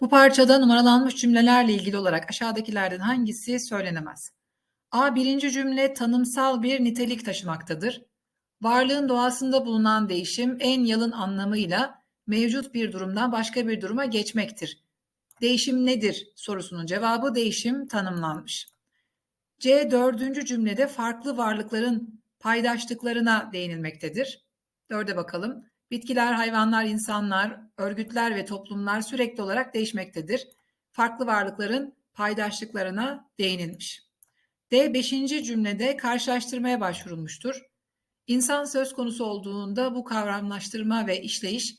Bu parçada numaralanmış cümlelerle ilgili olarak aşağıdakilerden hangisi söylenemez? A. Birinci cümle tanımsal bir nitelik taşımaktadır. Varlığın doğasında bulunan değişim en yalın anlamıyla mevcut bir durumdan başka bir duruma geçmektir. Değişim nedir sorusunun cevabı değişim tanımlanmış. C. Dördüncü cümlede farklı varlıkların paydaşlıklarına değinilmektedir. Dörde bakalım. Bitkiler, hayvanlar, insanlar, örgütler ve toplumlar sürekli olarak değişmektedir. Farklı varlıkların paydaşlıklarına değinilmiş. D. Beşinci cümlede karşılaştırmaya başvurulmuştur. İnsan söz konusu olduğunda bu kavramlaştırma ve işleyiş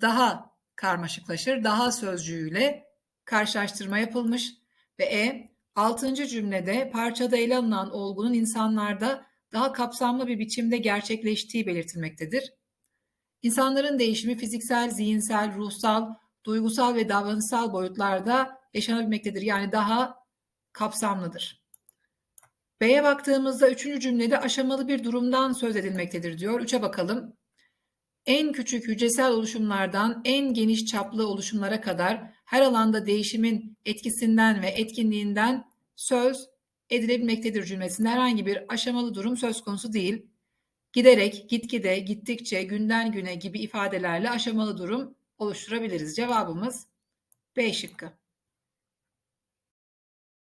daha karmaşıklaşır, daha sözcüğüyle karşılaştırma yapılmış ve E. Altıncı cümlede parçada ele alınan olgunun insanlarda daha kapsamlı bir biçimde gerçekleştiği belirtilmektedir. İnsanların değişimi fiziksel, zihinsel, ruhsal, duygusal ve davranışsal boyutlarda yaşanabilmektedir. Yani daha kapsamlıdır. B'ye baktığımızda üçüncü cümlede aşamalı bir durumdan söz edilmektedir diyor. Üçe bakalım. En küçük hücresel oluşumlardan en geniş çaplı oluşumlara kadar her alanda değişimin etkisinden ve etkinliğinden söz edilebilmektedir cümlesinde herhangi bir aşamalı durum söz konusu değil. Giderek, gitgide, gittikçe, günden güne gibi ifadelerle aşamalı durum oluşturabiliriz. Cevabımız B şıkkı.